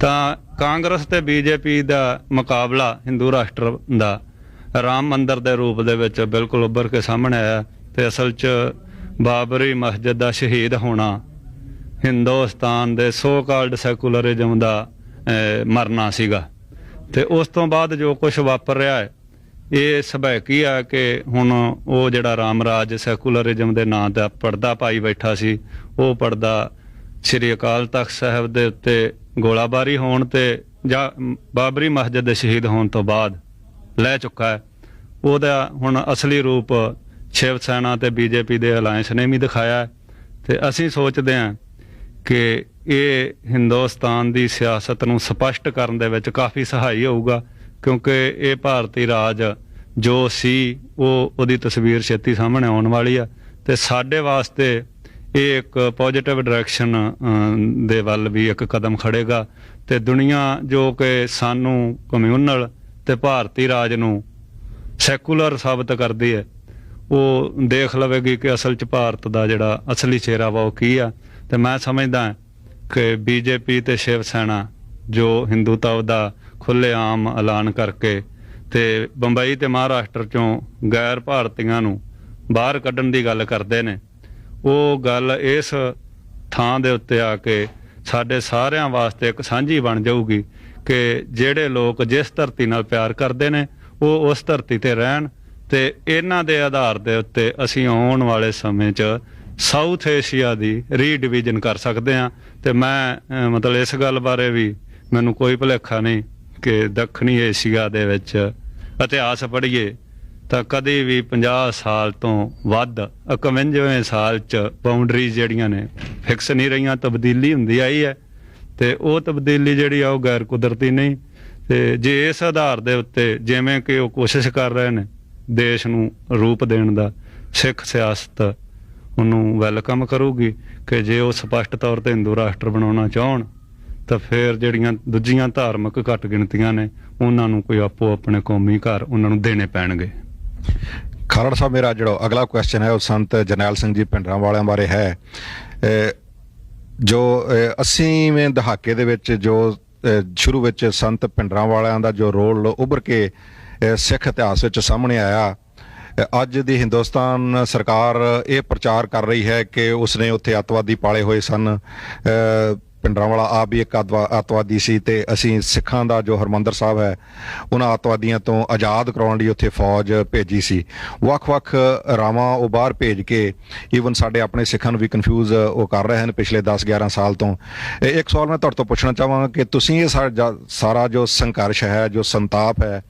ਤਾਂ ਕਾਂਗਰਸ ਤੇ ਬੀਜੇਪੀ ਦਾ ਮੁਕਾਬਲਾ ਹਿੰਦੂ ਰਾਸ਼ਟਰ ਦਾ ਰਾਮ ਮੰਦਰ ਦੇ ਰੂਪ ਦੇ ਵਿੱਚ ਬਿਲਕੁਲ ਉੱਭਰ ਕੇ ਸਾਹਮਣੇ ਆਇਆ ਤੇ ਅਸਲ 'ਚ ਬਾਬਰੀ ਮਸਜਿਦ ਦਾ ਸ਼ਹੀਦ ਹੋਣਾ ਹਿੰਦੁਸਤਾਨ ਦੇ ਸੋ ਕਾਲਡ ਸੈਕੂਲਰਿਜ਼ਮ ਦਾ ਮਰਨਾ ਸੀਗਾ। ਤੇ ਉਸ ਤੋਂ ਬਾਅਦ ਜੋ ਕੁਝ ਵਾਪਰ ਰਿਹਾ ਹੈ, ਇਹ ਸਭੈਕੀ ਆ ਕਿ ਹੁਣ ਉਹ ਜਿਹੜਾ ਰਾਮ ਰਾਜ ਸੈਕੂਲਰਿਜ਼ਮ ਦੇ ਨਾਂ ਦਾ ਪਰਦਾ ਪਾਈ ਬੈਠਾ ਸੀ, ਉਹ ਪਰਦਾ ਸ੍ਰੀ ਅਕਾਲ ਤਖਤ ਸਾਹਿਬ ਦੇ ਉੱਤੇ ਗੋਲਾਬਾਰੀ ਹੋਣ ਤੇ ਜਾਂ ਬਾਬਰੀ ਮਸਜਿਦ ਦੇ ਸ਼ਹੀਦ ਹੋਣ ਤੋਂ ਬਾਅਦ ਲੈ ਚੁੱਕਾ ਹੈ। ਉਹਦਾ ਹੁਣ ਅਸਲੀ ਰੂਪ ਸ਼ਿਵ ਸੈਨਾ ਤੇ ਬੀਜੇਪੀ ਦੇ ਅਲਾਈਅੰਸ ਨੇ ਵੀ ਦਿਖਾਇਆ ਹੈ ਤੇ ਅਸੀਂ ਸੋਚਦੇ ਹਾਂ ਕਿ ਇਹ ਹਿੰਦੁਸਤਾਨ ਦੀ ਸਿਆਸਤ ਨੂੰ ਸਪਸ਼ਟ ਕਰਨ ਦੇ ਵਿੱਚ ਕਾਫੀ ਸਹਾਈ ਹੋਊਗਾ, ਕਿਉਂਕਿ ਇਹ ਭਾਰਤੀ ਰਾਜ ਜੋ ਸੀ, ਉਹ ਉਹਦੀ ਤਸਵੀਰ ਛੇਤੀ ਸਾਹਮਣੇ ਆਉਣ ਵਾਲੀ ਆ ਤੇ ਸਾਡੇ ਵਾਸਤੇ ਇਹ ਇੱਕ ਪੋਜ਼ਿਟਿਵ ਡਾਇਰੈਕਸ਼ਨ ਦੇ ਵੱਲ ਵੀ ਇੱਕ ਕਦਮ ਖੜੇਗਾ ਤੇ ਦੁਨੀਆ ਜੋ ਕਿ ਸਾਨੂੰ ਕਮਿਊਨਲ ਤੇ ਭਾਰਤੀ ਰਾਜ ਨੂੰ ਸੈਕੂਲਰ ਸਾਬਤ ਕਰਦੀ ਹੈ, ਉਹ ਦੇਖ ਲਵੇਗੀ ਕਿ ਅਸਲ ਚ ਭਾਰਤ ਦਾ ਜਿਹੜਾ ਅਸਲੀ ਚਿਹਰਾ ਵਾ ਉਹ ਕੀ ਆ। ਤੇ ਮੈਂ ਸਮਝਦਾ ਕਿ ਬੀਜੇਪੀ ਤੇ ਸ਼ਿਵ ਸੈਨਾ ਜੋ ਹਿੰਦੂਤਵ ਦਾ ਖੁੱਲ੍ਹੇਆਮ ਐਲਾਨ ਕਰਕੇ ਤੇ ਬੰਬਈ ਤੇ ਮਹਾਰਾਸ਼ਟਰ ਚੋਂ ਗੈਰ ਭਾਰਤੀਆਂ ਨੂੰ ਬਾਹਰ ਕੱਢਣ ਦੀ ਗੱਲ ਕਰਦੇ ਨੇ ਉਹ ਗੱਲ ਇਸ ਥਾਂ ਦੇ ਉੱਤੇ ਆ ਕੇ ਸਾਡੇ ਸਾਰਿਆਂ ਵਾਸਤੇ ਇੱਕ ਸਾਂਝੀ ਬਣ ਜਾਊਗੀ ਕਿ ਜਿਹੜੇ ਲੋਕ ਜਿਸ ਧਰਤੀ ਨਾਲ ਪਿਆਰ ਕਰਦੇ ਨੇ, ਉਹ ਉਸ ਧਰਤੀ ਤੇ ਰਹਿਣ ਤੇ ਇਹਨਾਂ ਦੇ ਆਧਾਰ ਦੇ ਉੱਤੇ ਅਸੀਂ ਆਉਣ ਵਾਲੇ ਸਮੇਂ 'ਚ ਸਾਊਥ ਏਸ਼ੀਆ ਦੀ ਰੀਡਿਵੀਜ਼ਨ ਕਰ ਸਕਦੇ ਹਾਂ ਤੇ ਮੈਂ ਮਤਲਬ ਇਸ ਗੱਲ ਬਾਰੇ ਵੀ ਮੈਨੂੰ ਕੋਈ ਭੁਲੇਖਾ ਨਹੀਂ ਕਿ ਦੱਖਣੀ ਏਸ਼ੀਆ ਦੇ ਵਿੱਚ ਇਤਿਹਾਸ ਪੜ੍ਹੀਏ ਤਾਂ ਕਦੇ ਵੀ 50 ਸਾਲ ਤੋਂ ਵੱਧ 51ਵੇਂ ਸਾਲ 'ਚ ਬਾਉਂਡਰੀ ਜਿਹੜੀਆਂ ਨੇ ਫਿਕਸ ਨਹੀਂ ਰਹੀਆਂ, ਤਬਦੀਲੀ ਹੁੰਦੀ ਆਈ ਹੈ ਤੇ ਉਹ ਤਬਦੀਲੀ ਜਿਹੜੀ ਆ ਉਹ ਗੈਰ ਕੁਦਰਤੀ ਨਹੀਂ ਤੇ ਜੇ ਇਸ ਆਧਾਰ ਦੇ ਉੱਤੇ ਜਿਵੇਂ ਕਿ ਉਹ ਕੋਸ਼ਿਸ਼ ਕਰ ਰਹੇ ਨੇ ਦੇਸ਼ ਨੂੰ ਰੂਪ ਦੇਣ ਦਾ, ਸਿੱਖ ਸਿਆਸਤ ਉਹਨੂੰ ਵੈਲਕਮ ਕਰੂਗੀ ਕਿ ਜੇ ਉਹ ਸਪਸ਼ਟ ਤੌਰ ਤੇ ਹਿੰਦੂ ਰਾਸ਼ਟਰ ਬਣਾਉਣਾ ਚਾਹਣ, ਤਾਂ ਫਿਰ ਜਿਹੜੀਆਂ ਦੂਜੀਆਂ ਧਾਰਮਿਕ ਘੱਟ ਗਿਣਤੀਆਂ ਨੇ, ਉਹਨਾਂ ਨੂੰ ਕੋਈ ਆਪੋ ਆਪਣੇ ਕੌਮੀ ਘਰ ਉਹਨਾਂ ਨੂੰ ਦੇਣੇ ਪੈਣਗੇ। ਖਾਲੜ ਸਾਹਿਬ, ਮੇਰਾ ਜਿਹੜਾ ਅਗਲਾ ਕੁਐਸਚਨ ਹੈ, ਉਹ ਸੰਤ ਜਰਨੈਲ ਸਿੰਘ ਜੀ ਪਿੰਡਰਾਂ ਵਾਲਿਆਂ ਬਾਰੇ ਹੈ। ਜੋ, ਅਹ 80ਵੇਂ ਦਹਾਕੇ ਦੇ ਵਿੱਚ ਜੋ ਸ਼ੁਰੂ ਵਿੱਚ ਸੰਤ ਪਿੰਡਰਾਂ ਵਾਲਿਆਂ ਦਾ ਜੋ ਰੋਲ ਉੱਭਰ ਕੇ ਸਿੱਖ ਇਤਿਹਾਸ ਵਿੱਚ ਸਾਹਮਣੇ ਆਇਆ ਅੱਜ ਦੀ ਹਿੰਦੁਸਤਾਨ ਸਰਕਾਰ ਇਹ ਪ੍ਰਚਾਰ ਕਰ ਰਹੀ ਹੈ ਕਿ ਉਸਨੇ ਉੱਥੇ ਅੱਤਵਾਦੀ ਪਾਲੇ ਹੋਏ ਸਨ। ਅਹ ਪਿੰਡਰਾਂ ਵਾਲਾ ਆਪ ਵੀ ਇੱਕ ਅੱਤਵਾ- ਅੱਤਵਾਦੀ ਸੀ ਤੇ ਅਸੀਂ ਸਿੱਖਾਂ ਦਾ ਜੋ ਹਰਮੰਦਰ ਸਾਹਿਬ ਹੈ, ਉਹਨਾਂ ਅੱਤਵਾਦੀਆਂ ਤੋਂ ਆਜ਼ਾਦ ਕਰਾਉਣ ਲਈ ਉੱਥੇ ਫੌਜ ਭੇਜੀ ਸੀ। ਵੱਖ-ਵੱਖ ਰਾਵਾਂ ਉਹ ਬਾਹਰ ਭੇਜ ਕੇ ਈਵਨ ਸਾਡੇ ਆਪਣੇ ਸਿੱਖਾਂ ਨੂੰ ਵੀ ਕਨਫਿਊਜ਼ ਉਹ ਕਰ ਰਹੇ ਹਨ ਪਿਛਲੇ 10-11 ਸਾਲ ਤੋਂ। ਇੱਕ ਸਵਾਲ ਮੈਂ ਤੁਹਾਡੇ ਤੋਂ ਪੁੱਛਣਾ ਚਾਹਾਂਗਾ ਕਿ ਤੁਸੀਂ ਇਹ ਸਾ- ਸਾਰਾ ਜੋ ਸੰਘਰਸ਼ ਹੈ, ਜੋ ਸੰਤਾਪ ਹੈ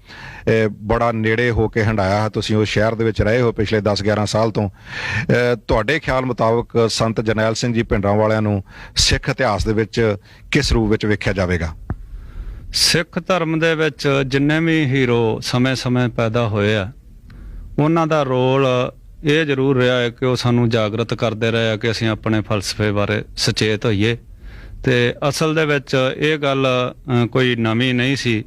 ਬੜਾ ਨੇੜੇ ਹੋ ਕੇ ਹੰਡਾਇਆ ਹੈ। ਤੁਸੀਂ ਉਸ ਸ਼ਹਿਰ ਦੇ ਵਿੱਚ ਰਹੇ ਹੋ ਪਿਛਲੇ 10-11 ਸਾਲ ਤੋਂ। ਤੁਹਾਡੇ ਖਿਆਲ ਮੁਤਾਬਕ ਸੰਤ ਜਰਨੈਲ ਸਿੰਘ ਜੀ ਪਿੰਡਰਾਂ ਵਾਲਿਆਂ ਨੂੰ ਸਿੱਖ ਇਤਿਹਾਸ ਦੇ ਵਿੱਚ ਕਿਸ ਰੂਪ ਵਿੱਚ ਵੇਖਿਆ ਜਾਵੇਗਾ? ਸਿੱਖ ਧਰਮ ਦੇ ਵਿੱਚ ਜਿੰਨੇ ਵੀ ਹੀਰੋ ਸਮੇਂ-ਸਮੇਂ ਪੈਦਾ ਹੋਏ ਆ, ਉਹਨਾਂ ਦਾ ਰੋਲ ਇਹ ਜ਼ਰੂਰ ਰਿਹਾ ਹੈ ਕਿ ਉਹ ਸਾਨੂੰ ਜਾਗਰਤ ਕਰਦੇ ਰਹੇ ਆ ਕਿ ਅਸੀਂ ਆਪਣੇ ਫਲਸਫੇ ਬਾਰੇ ਸੁਚੇਤ ਹੋਈਏ। ਤੇ ਅਸਲ ਦੇ ਵਿੱਚ ਇਹ ਗੱਲ ਕੋਈ ਨਵੀਂ ਨਹੀਂ ਸੀ।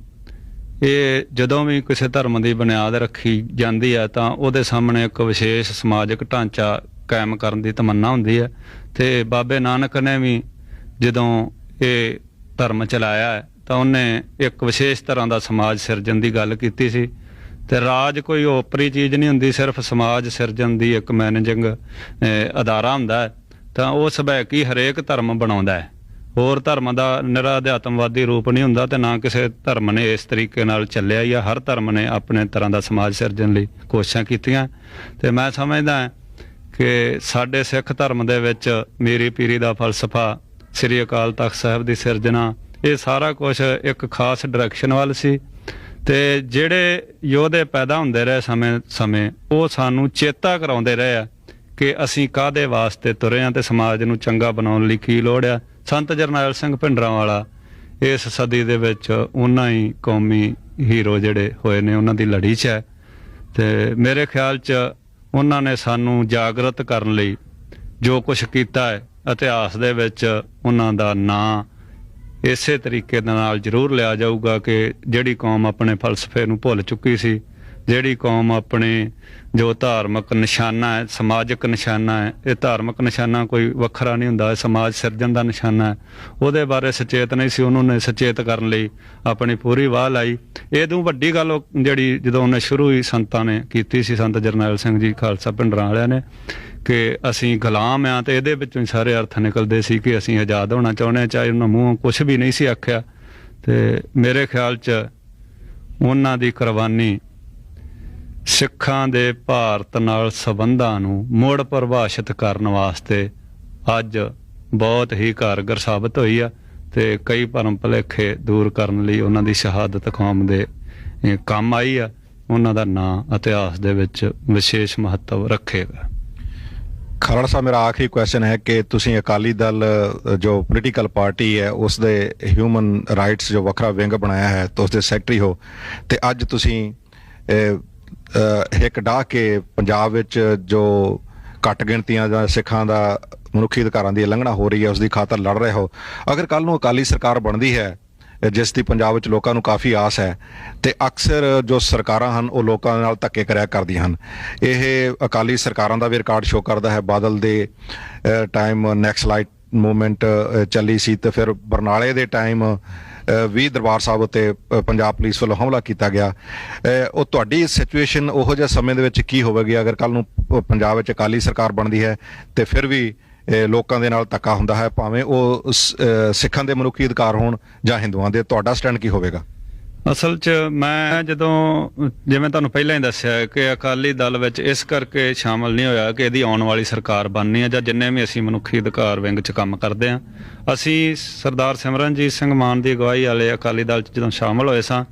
ਇਹ ਜਦੋਂ ਵੀ ਕਿਸੇ ਧਰਮ ਦੀ ਬੁਨਿਆਦ ਰੱਖੀ ਜਾਂਦੀ ਹੈ ਤਾਂ ਉਹਦੇ ਸਾਹਮਣੇ ਇੱਕ ਵਿਸ਼ੇਸ਼ ਸਮਾਜਿਕ ਢਾਂਚਾ ਕਾਇਮ ਕਰਨ ਦੀ ਤਮੰਨਾ ਹੁੰਦੀ ਹੈ। ਤੇ ਬਾਬੇ ਨਾਨਕ ਨੇ ਵੀ ਜਦੋਂ ਇਹ ਧਰਮ ਚਲਾਇਆ ਤਾਂ ਉਹਨੇ ਇੱਕ ਵਿਸ਼ੇਸ਼ ਤਰ੍ਹਾਂ ਦਾ ਸਮਾਜ ਸਿਰਜਣ ਦੀ ਗੱਲ ਕੀਤੀ ਸੀ। ਤੇ ਰਾਜ ਕੋਈ ਓਪਰੀ ਚੀਜ਼ ਨਹੀਂ ਹੁੰਦੀ, ਸਿਰਫ ਸਮਾਜ ਸਿਰਜਣ ਦੀ ਇੱਕ ਮੈਨੇਜਿੰਗ ਅਦਾਰਾ ਹੁੰਦਾ ਹੈ। ਤਾਂ ਉਹ ਸਭੈਕੀ ਹਰੇਕ ਧਰਮ ਬਣਾਉਂਦਾ ਹੈ। ਹੋਰ ਧਰਮ ਦਾ ਨਿਰਾਧਿਆਤਮਵਾਦੀ ਰੂਪ ਨਹੀਂ ਹੁੰਦਾ ਤੇ ਨਾ ਕਿਸੇ ਧਰਮ ਨੇ ਇਸ ਤਰੀਕੇ ਨਾਲ ਚੱਲਿਆ ਜਾਂ ਹਰ ਧਰਮ ਨੇ ਆਪਣੇ ਤਰ੍ਹਾਂ ਦਾ ਸਮਾਜ ਸਿਰਜਣ ਲਈ ਕੋਸ਼ਿਸ਼ਾਂ ਕੀਤੀਆਂ। ਤੇ ਮੈਂ ਸਮਝਦਾ ਕਿ ਸਾਡੇ ਸਿੱਖ ਧਰਮ ਦੇ ਵਿੱਚ ਮੇਰੀ ਪੀਰੀ ਦਾ ਫਲਸਫਾ ਸ੍ਰੀ ਅਕਾਲ ਤਖਤ ਸਾਹਿਬ ਦੀ ਸਿਰਜਣਾ, ਇਹ ਸਾਰਾ ਕੁਝ ਇੱਕ ਖਾਸ ਡਾਇਰੈਕਸ਼ਨ ਵੱਲ ਸੀ ਤੇ ਜਿਹੜੇ ਯੋਧੇ ਪੈਦਾ ਹੁੰਦੇ ਰਹੇ ਸਮੇਂ ਸਮੇਂ, ਉਹ ਸਾਨੂੰ ਚੇਤਾ ਕਰਾਉਂਦੇ ਰਹੇ ਆ ਕਿ ਅਸੀਂ ਕਾਦੇ ਵਾਸਤੇ ਤੁਰੇ ਆ ਤੇ ਸਮਾਜ ਨੂੰ ਚੰਗਾ ਬਣਾਉਣ ਲਈ ਕੀ ਲੋੜ ਆ। ਸੰਤ ਜਰਨੈਲ ਸਿੰਘ ਭਿੰਡਰਾਂ ਵਾਲਾ ਇਸ ਸਦੀ ਦੇ ਵਿੱਚ ਉਹਨਾਂ ਹੀ ਕੌਮੀ ਹੀਰੋ ਜਿਹੜੇ ਹੋਏ ਨੇ, ਉਹਨਾਂ ਦੀ ਲੜੀ 'ਚ ਹੈ ਤੇ ਮੇਰੇ ਖਿਆਲ 'ਚ ਉਹਨਾਂ ਨੇ ਸਾਨੂੰ ਜਾਗਰਤ ਕਰਨ ਲਈ ਜੋ ਕੁਝ ਕੀਤਾ ਹੈ ਇਤਿਹਾਸ ਦੇ ਵਿੱਚ ਉਹਨਾਂ ਦਾ ਨਾਂ ਇਸੇ ਤਰੀਕੇ ਦੇ ਨਾਲ ਜ਼ਰੂਰ ਲਿਆ ਜਾਊਗਾ ਕਿ ਜਿਹੜੀ ਕੌਮ ਆਪਣੇ ਫਲਸਫੇ ਨੂੰ ਭੁੱਲ ਚੁੱਕੀ ਸੀ, ਜਿਹੜੀ ਕੌਮ ਆਪਣੇ ਜੋ ਧਾਰਮਿਕ ਨਿਸ਼ਾਨਾ ਹੈ, ਸਮਾਜਿਕ ਨਿਸ਼ਾਨਾ ਹੈ, ਇਹ ਧਾਰਮਿਕ ਨਿਸ਼ਾਨਾ ਕੋਈ ਵੱਖਰਾ ਨਹੀਂ ਹੁੰਦਾ, ਇਹ ਸਮਾਜ ਸਿਰਜਣ ਦਾ ਨਿਸ਼ਾਨਾ ਹੈ। ਉਹਦੇ ਬਾਰੇ ਸੁਚੇਤ ਨਹੀਂ ਸੀ, ਉਹਨਾਂ ਨੇ ਸੁਚੇਤ ਕਰਨ ਲਈ ਆਪਣੀ ਪੂਰੀ ਵਾਹ ਲਾਈ। ਇਹ ਤੋਂ ਵੱਡੀ ਗੱਲ ਉਹ ਜਿਹੜੀ ਜਦੋਂ ਉਹਨੇ ਸ਼ੁਰੂ ਹੀ ਸੰਤਾਂ ਨੇ ਕੀਤੀ ਸੀ, ਸੰਤ ਜਰਨੈਲ ਸਿੰਘ ਜੀ, ਖਾਲਸਾ ਪਿੰਡਰਾਂ ਵਾਲਿਆਂ ਨੇ ਕਿ ਅਸੀਂ ਗੁਲਾਮ ਆ ਤੇ ਇਹਦੇ ਵਿੱਚੋਂ ਹੀ ਸਾਰੇ ਅਰਥ ਨਿਕਲਦੇ ਸੀ ਕਿ ਅਸੀਂ ਆਜ਼ਾਦ ਹੋਣਾ ਚਾਹੁੰਦੇ ਹਾਂ ਚਾਹੇ ਉਹਨਾਂ ਮੂੰਹੋਂ ਕੁਝ ਵੀ ਨਹੀਂ ਸੀ ਆਖਿਆ। ਤੇ ਮੇਰੇ ਖਿਆਲ 'ਚ ਉਹਨਾਂ ਦੀ ਕੁਰਬਾਨੀ ਸਿੱਖਾਂ ਦੇ ਭਾਰਤ ਨਾਲ ਸਬੰਧਾਂ ਨੂੰ ਮੁੜ ਪਰਿਭਾਸ਼ਿਤ ਕਰਨ ਵਾਸਤੇ ਅੱਜ ਬਹੁਤ ਹੀ ਕਾਰਗਰ ਸਾਬਤ ਹੋਈ ਆ ਤੇ ਕਈ ਭਰਮ ਭੁਲੇਖੇ ਦੂਰ ਕਰਨ ਲਈ ਉਹਨਾਂ ਦੀ ਸ਼ਹਾਦਤ ਕੌਮ ਦੇ ਕੰਮ ਆਈ ਆ। ਉਹਨਾਂ ਦਾ ਨਾਂ ਇਤਿਹਾਸ ਦੇ ਵਿੱਚ ਵਿਸ਼ੇਸ਼ ਮਹੱਤਵ ਰੱਖੇਗਾ। ਖਰੜ ਸਾਹਿਬ ਮੇਰਾ ਆਖਰੀ ਕੁਐਸਚਨ ਹੈ ਕਿ ਤੁਸੀਂ ਅਕਾਲੀ ਦਲ ਜੋ ਪੋਲੀਟੀਕਲ ਪਾਰਟੀ ਹੈ ਉਸ ਦੇ ਹਿਊਮਨ ਰਾਈਟਸ ਜੋ ਵੱਖਰਾ ਵਿੰਗ ਬਣਾਇਆ ਹੈ ਤਾਂ ਉਸ ਦੇ ਸੈਕਟਰੀ ਹੋ ਤੇ ਅੱਜ ਤੁਸੀਂ ਇੱਕ ਅ, ਡਾਹ ਕੇ ਪੰਜਾਬ ਵਿੱਚ ਜੋ ਘੱਟ ਗਿਣਤੀਆਂ ਦਾ ਸਿੱਖਾਂ ਦਾ ਮਨੁੱਖੀ ਅਧਿਕਾਰਾਂ ਦੀ ਉਲੰਘਣਾ ਹੋ ਰਹੀ ਹੈ ਉਸ ਦੀ ਖਾਤਰ ਲੜ ਰਹੇ ਹੋ। ਅਗਰ ਕੱਲ ਨੂੰ ਅਕਾਲੀ ਸਰਕਾਰ ਬਣਦੀ ਹੈ ਜਿਸ ਦੀ ਪੰਜਾਬ ਵਿੱਚ ਲੋਕਾਂ ਨੂੰ ਕਾਫੀ ਆਸ ਹੈ ਤੇ ਅਕਸਰ ਜੋ ਸਰਕਾਰਾਂ ਹਨ, ਉਹ ਲੋਕਾਂ ਨਾਲ ਧੱਕੇ ਕਰਿਆ ਕਰਦੀਆਂ ਹਨ। ਇਹ ਅਕਾਲੀ ਸਰਕਾਰਾਂ ਦਾ ਵੀ ਰਿਕਾਰਡ ਸ਼ੋ ਕਰਦਾ ਹੈ। ਬਾਦਲ ਦੇ ਟਾਈਮ ਨੈਕਸਟ ਲਾਈਟ ਮੂਵਮੈਂਟ ਚੱਲੀ ਸੀ ਤੇ ਫਿਰ ਬਰਨਾਲੇ ਦੇ ਟਾਈਮ ਵੀ ਦਰਬਾਰ ਸਾਹਿਬ ਉੱਤੇ ਪੰਜਾਬ ਪੁਲਿਸ ਵੱਲੋਂ ਹਮਲਾ ਕੀਤਾ ਗਿਆ। ਉਹ ਤੁਹਾਡੀ ਸਿਚੁਏਸ਼ਨ ਉਹੋ ਜਿਹੇ ਸਮੇਂ ਦੇ ਵਿੱਚ ਕੀ ਹੋਵੇਗੀ? ਅਗਰ ਕੱਲ ਨੂੰ ਪੰਜਾਬ ਵਿੱਚ ਅਕਾਲੀ ਸਰਕਾਰ ਬਣਦੀ ਹੈ ਤੇ ਫਿਰ ਵੀ ਲੋਕਾਂ ਦੇ ਨਾਲ ਧੱਕਾ ਹੁੰਦਾ ਹੈ, ਭਾਵੇਂ ਉਹ ਸਿੱਖਾਂ ਦੇ ਮਨੁੱਖੀ ਅਧਿਕਾਰ ਹੋਣ ਜਾਂ ਹਿੰਦੂਆਂ ਦੇ, ਤੁਹਾਡਾ ਸਟੈਂਡ ਕੀ ਹੋਵੇਗਾ? ਅਸਲ 'ਚ ਮੈਂ ਜਦੋਂ ਜਿਵੇਂ ਤੁਹਾਨੂੰ ਪਹਿਲਾਂ ਹੀ ਦੱਸਿਆ ਕਿ ਅਕਾਲੀ ਦਲ ਵਿੱਚ ਇਸ ਕਰਕੇ ਸ਼ਾਮਲ ਨਹੀਂ ਹੋਇਆ ਕਿ ਇਹਦੀ ਆਉਣ ਵਾਲੀ ਸਰਕਾਰ ਬਣਨੀ ਹੈ ਜਾਂ ਜਿੰਨੇ ਵੀ ਅਸੀਂ ਮਨੁੱਖੀ ਅਧਿਕਾਰ ਵਿੰਗ 'ਚ ਕੰਮ ਕਰਦੇ ਹਾਂ, ਅਸੀਂ ਸਰਦਾਰ ਸਿਮਰਨਜੀਤ ਸਿੰਘ ਮਾਨ ਦੀ ਅਗਵਾਈ ਵਾਲੇ ਅਕਾਲੀ ਦਲ 'ਚ ਜਦੋਂ ਸ਼ਾਮਲ ਹੋਏ ਸਾਂ,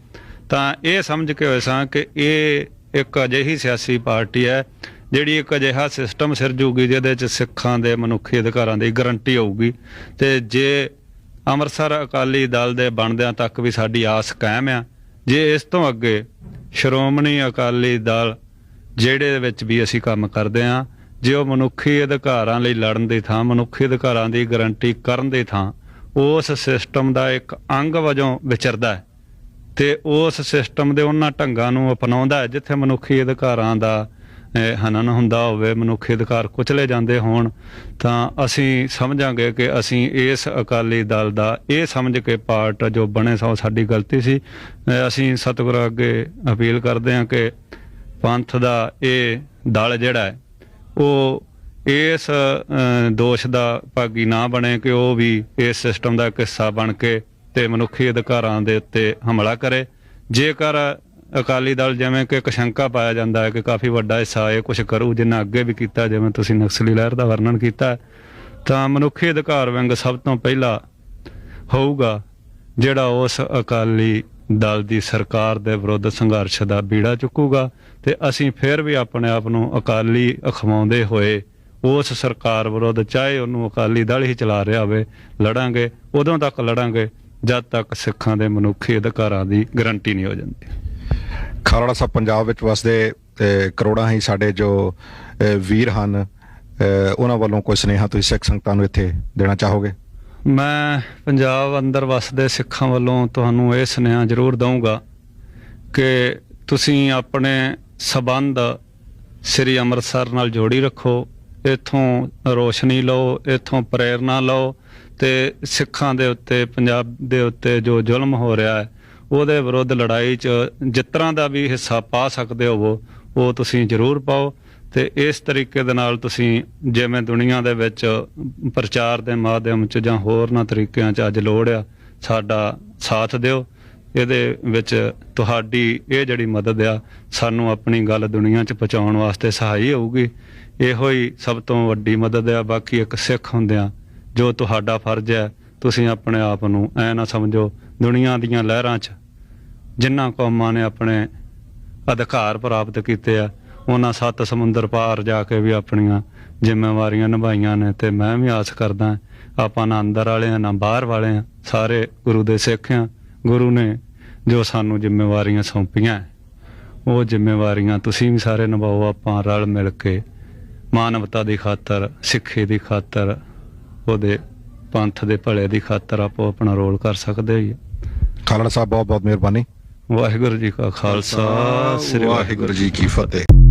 ਤਾਂ ਇਹ ਸਮਝ ਕੇ ਹੋਏ ਸਾਂ ਕਿ ਇਹ ਇੱਕ ਅਜਿਹੀ ਸਿਆਸੀ ਪਾਰਟੀ ਹੈ ਜਿਹੜੀ ਇੱਕ ਅਜਿਹਾ ਸਿਸਟਮ ਸਿਰਜੂਗੀ ਜਿਹਦੇ 'ਚ ਸਿੱਖਾਂ ਦੇ ਮਨੁੱਖੀ ਅਧਿਕਾਰਾਂ ਦੀ ਗਾਰੰਟੀ ਹੋਊਗੀ, ਤੇ ਜੇ ਅੰਮ੍ਰਿਤਸਰ ਅਕਾਲੀ ਦਲ ਦੇ ਬਣਦਿਆਂ ਤੱਕ ਵੀ ਸਾਡੀ ਆਸ ਕਾਇਮ ਆ, ਜੇ ਇਸ ਤੋਂ ਅੱਗੇ ਸ਼੍ਰੋਮਣੀ ਅਕਾਲੀ ਦਲ ਜਿਹੜੇ ਵਿੱਚ ਵੀ ਅਸੀਂ ਕੰਮ ਕਰਦੇ ਆ ਜੇ ਉਹ ਮਨੁੱਖੀ ਅਧਿਕਾਰਾਂ ਲਈ ਲੜਨ ਦੀ ਥਾਂ, ਮਨੁੱਖੀ ਅਧਿਕਾਰਾਂ ਦੀ ਗਾਰੰਟੀ ਕਰਨ ਦੀ ਥਾਂ, ਉਸ ਸਿਸਟਮ ਦਾ ਇੱਕ ਅੰਗ ਵਜੋਂ ਵਿਚਰਦਾ ਹੈ, ਤੇ ਉਸ ਸਿਸਟਮ ਦੇ ਉਹਨਾਂ ਢੰਗਾਂ ਨੂੰ ਅਪਣਾਉਂਦਾ ਹੈ ਜਿੱਥੇ ਮਨੁੱਖੀ ਅਧਿਕਾਰਾਂ ਦਾ ਹਨਨ ਹੁੰਦਾ ਹੋਵੇ, ਮਨੁੱਖੀ ਅਧਿਕਾਰ ਕੁਚਲੇ ਜਾਂਦੇ ਹੋਣ, ਤਾਂ ਅਸੀਂ ਸਮਝਾਂਗੇ ਕਿ ਅਸੀਂ ਇਸ ਅਕਾਲੀ ਦਲ ਦਾ, ਇਹ ਸਮਝ ਕੇ ਪਾਰਟ ਜੋ ਬਣੇ ਸੋ ਸਾਡੀ ਗਲਤੀ ਸੀ। ਅਸੀਂ ਸਤਿਗੁਰੂ ਅੱਗੇ ਅਪੀਲ ਕਰਦੇ ਹਾਂ ਕਿ ਪੰਥ ਦਾ ਇਹ ਦਲ ਜਿਹੜਾ ਹੈ, ਉਹ ਇਸ ਦੋਸ਼ ਦਾ ਭਾਗੀ ਨਾ ਬਣੇ ਕਿ ਉਹ ਵੀ ਇਸ ਸਿਸਟਮ ਦਾ ਇੱਕ ਹਿੱਸਾ ਬਣ ਕੇ ਤੇ ਮਨੁੱਖੀ ਅਧਿਕਾਰਾਂ ਦੇ ਉੱਤੇ ਹਮਲਾ ਕਰੇ। ਜੇਕਰ ਅਕਾਲੀ ਦਲ ਜਿਵੇਂ ਕਿ ਇੱਕ ਸ਼ੰਕਾ ਪਾਇਆ ਜਾਂਦਾ ਹੈ ਕਿ ਕਾਫੀ ਵੱਡਾ ਹਿੱਸਾ ਇਹ ਕੁਝ ਕਰੂ, ਜਿੰਨਾ ਅੱਗੇ ਵੀ ਕੀਤਾ, ਜਿਵੇਂ ਤੁਸੀਂ ਨਕਸਲੀ ਲਹਿਰ ਦਾ ਵਰਣਨ ਕੀਤਾ, ਤਾਂ ਮਨੁੱਖੀ ਅਧਿਕਾਰ ਵਿੰਗ ਸਭ ਤੋਂ ਪਹਿਲਾਂ ਹੋਊਗਾ, ਜਿਹੜਾ ਉਸ ਅਕਾਲੀ ਦਲ ਦੀ ਸਰਕਾਰ ਦੇ ਵਿਰੁੱਧ ਸੰਘਰਸ਼ ਦਾ ਬੀੜਾ ਚੁੱਕੂਗਾ, ਤੇ ਅਸੀਂ ਫਿਰ ਵੀ ਆਪਣੇ ਆਪ ਨੂੰ ਅਕਾਲੀ ਅਖਵਾਉਂਦੇ ਹੋਏ ਉਸ ਸਰਕਾਰ ਵਿਰੁੱਧ ਚਾਹੇ ਉਹਨੂੰ ਅਕਾਲੀ ਦਲ ਹੀ ਚਲਾ ਰਿਹਾ ਹੋਵੇ, ਲੜਾਂਗੇ, ਉਦੋਂ ਤੱਕ ਲੜਾਂਗੇ, ਜਦ ਤੱਕ ਸਿੱਖਾਂ ਦੇ ਮਨੁੱਖੀ ਅਧਿਕਾਰਾਂ ਦੀ ਗਰੰਟੀ ਨਹੀਂ ਹੋ ਜਾਂਦੀ। ਖਾਲੜਾ ਸਾਹਿਬ ਪੰਜਾਬ ਵਿੱਚ ਵਸਦੇ ਅ, ਕਰੋੜਾਂ ਹੀ ਸਾਡੇ ਜੋ ਵੀਰ ਹਨ ਉਹਨਾਂ ਵੱਲੋਂ ਕੋਈ ਸੁਨੇਹਾ ਤੁਸੀਂ ਸਿੱਖ ਸੰਗਤਾਂ ਨੂੰ ਇੱਥੇ ਦੇਣਾ ਚਾਹੋਗੇ? ਮੈਂ ਪੰਜਾਬ ਅੰਦਰ ਵਸਦੇ ਸਿੱਖਾਂ ਵੱਲੋਂ ਤੁਹਾਨੂੰ ਇਹ ਸੁਨੇਹਾ ਜ਼ਰੂਰ ਦਊਂਗਾ ਕਿ ਤੁਸੀਂ ਆਪਣੇ ਸਬੰਧ ਸ੍ਰੀ ਅੰਮ੍ਰਿਤਸਰ ਨਾਲ ਜੋੜੀ ਰੱਖੋ ਇਥੋਂ ਰੋਸ਼ਨੀ ਲਓ ਇਥੋਂ ਪ੍ਰੇਰਣਾ ਲਓ ਤੇ ਸਿੱਖਾਂ ਦੇ ਉੱਤੇ ਪੰਜਾਬ ਦੇ ਉੱਤੇ ਜੋ ਜ਼ੁਲਮ ਹੋ ਰਿਹਾ ਹੈ ਉਹਦੇ ਵਿਰੁੱਧ ਲੜਾਈ 'ਚ ਜਿਸ ਤਰ੍ਹਾਂ ਦਾ ਵੀ ਹਿੱਸਾ ਪਾ ਸਕਦੇ ਹੋਵੋ, ਉਹ ਤੁਸੀਂ ਜ਼ਰੂਰ ਪਾਓ ਤੇ ਇਸ ਤਰੀਕੇ ਦੇ ਨਾਲ ਤੁਸੀਂ ਜਿਵੇਂ ਦੁਨੀਆ ਦੇ ਵਿੱਚ ਪ੍ਰਚਾਰ ਦੇ ਮਾਧਿਅਮ 'ਚ ਜਾਂ ਹੋਰਨਾਂ ਤਰੀਕਿਆਂ 'ਚ ਅੱਜ ਲੋੜ ਆ, ਸਾਡਾ ਸਾਥ ਦਿਓ। ਇਹਦੇ ਵਿੱਚ ਤੁਹਾਡੀ ਇਹ ਜਿਹੜੀ ਮਦਦ ਆ, ਸਾਨੂੰ ਆਪਣੀ ਗੱਲ ਦੁਨੀਆ 'ਚ ਪਹੁੰਚਾਉਣ ਵਾਸਤੇ ਸਹਾਈ ਹੋਊਗੀ। ਇਹੋ ਹੀ ਸਭ ਤੋਂ ਵੱਡੀ ਮਦਦ ਆ। ਬਾਕੀ ਇੱਕ ਸਿੱਖ ਹੁੰਦਿਆਂ ਜੋ ਤੁਹਾਡਾ ਫਰਜ਼ ਹੈ, ਤੁਸੀਂ ਆਪਣੇ ਆਪ ਨੂੰ ਐ ਨਾ ਸਮਝੋ ਦੁਨੀਆ ਦੀਆਂ ਲਹਿਰਾਂ 'ਚ ਜਿਨ੍ਹਾਂ ਕੌਮਾਂ ਨੇ ਆਪਣੇ ਅਧਿਕਾਰ ਪ੍ਰਾਪਤ ਕੀਤੇ ਆ, ਉਹਨਾਂ ਸੱਤ ਸਮੁੰਦਰ ਪਾਰ ਜਾ ਕੇ ਵੀ ਆਪਣੀਆਂ ਜ਼ਿੰਮੇਵਾਰੀਆਂ ਨਿਭਾਈਆਂ ਨੇ, ਤੇ ਮੈਂ ਵੀ ਆਸ ਕਰਦਾ ਆਪਾਂ ਨਾ ਅੰਦਰ ਵਾਲੇ ਆ ਨਾ ਬਾਹਰ ਵਾਲੇ ਆ ਸਾਰੇ ਗੁਰੂ ਦੇ ਸਿੱਖ ਆ ਗੁਰੂ ਨੇ ਜੋ ਸਾਨੂੰ ਜ਼ਿੰਮੇਵਾਰੀਆਂ ਸੌਂਪੀਆਂ ਉਹ ਜ਼ਿੰਮੇਵਾਰੀਆਂ ਤੁਸੀਂ ਵੀ ਸਾਰੇ ਨਿਭਾਓ, ਆਪਾਂ ਰਲ ਮਿਲ ਕੇ ਮਾਨਵਤਾ ਦੀ ਖਾਤਰ, ਸਿੱਖੀ ਦੀ ਖਾਤਰ, ਉਹਦੇ ਪੰਥ ਦੇ ਭਲੇ ਦੀ ਖਾਤਰ ਆਪੋ ਆਪਣਾ ਰੋਲ ਕਰ ਸਕਦੇ ਹਾਂ। ਖਾਲੜਾ ਸਾਹਿਬ ਬਹੁਤ ਬਹੁਤ ਮਿਹਰਬਾਨੀ। ਵਾਹਿਗੁਰੂ ਜੀ ਕਾ ਖਾਲਸਾ, ਸ੍ਰੀ ਵਾਹਿਗੁਰੂ ਵਾਹਿਗੁਰੂ ਜੀ ਕੀ ਫਤਿਹ।